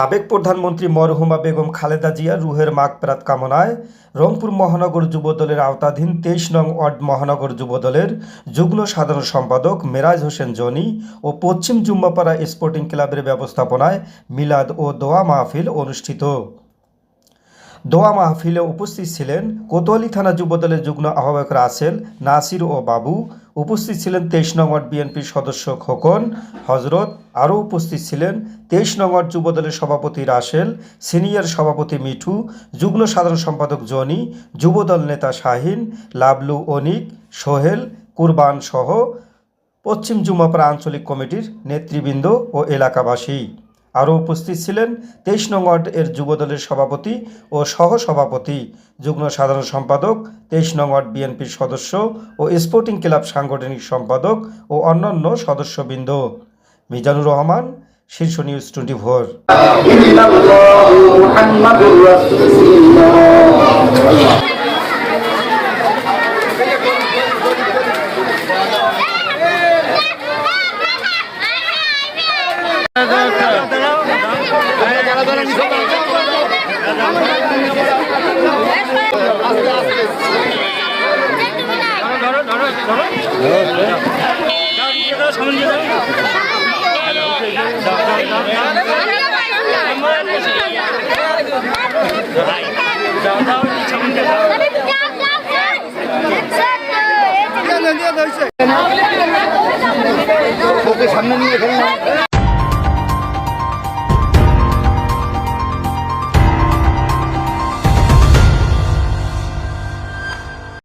সাবেক প্রধানমন্ত্রী মরহুমা বেগম খালেদা জিয়া রুহের মাগফেরাত কামনায় রংপুর মহানগর যুবদলের আওতাধীন তেইশ নং ওয়ার্ড মহানগর যুবদলের যুগ্ম সাধারণ সম্পাদক মেরাজ হোসেন জনি ও পশ্চিম জুম্মাপাড়া স্পোর্টিং ক্লাবের ব্যবস্থাপনায় মিলাদ ও দোয়া মাহফিল অনুষ্ঠিত। দোয়া মাহফিলে উপস্থিত ছিলেন কোতোয়ালি থানা যুবদলের যুগ্ম আহ্বায়ক রাসেল, নাসির ও বাবু উপস্থিত ছিলেন তেইশ নং ওয়ার্ড বিএনপির সদস্য খোকন হজরত আরও উপস্থিত ছিলেন তেইশ নং ওয়ার্ড যুবদলের সভাপতি রাসেল, সিনিয়র সভাপতি মিঠু, যুগ্ম সাধারণ সম্পাদক জনি, যুবদল নেতা শাহিন, লাবলু অনিক, সোহেল, কুরবান সহ পশ্চিম জুমাপাড়া আঞ্চলিক কমিটির নেতৃবৃন্দ ও এলাকাবাসী। আরও উপস্থিত ছিলেন তেইশ নং ওয়ার্ড এর যুবদলের সভাপতি ও সহ সভাপতি যুগ্ম সাধারণ সম্পাদক, তেইশ নং ওয়ার্ড বিএনপির সদস্য ও স্পোর্টিং ক্লাব সাংগঠনিক সম্পাদক ও অন্যান্য সদস্যবৃন্দ। মিজানুর রহমান, শীর্ষ নিউজ টোয়েন্টি ফোর। সামনে নিয়ে এখানে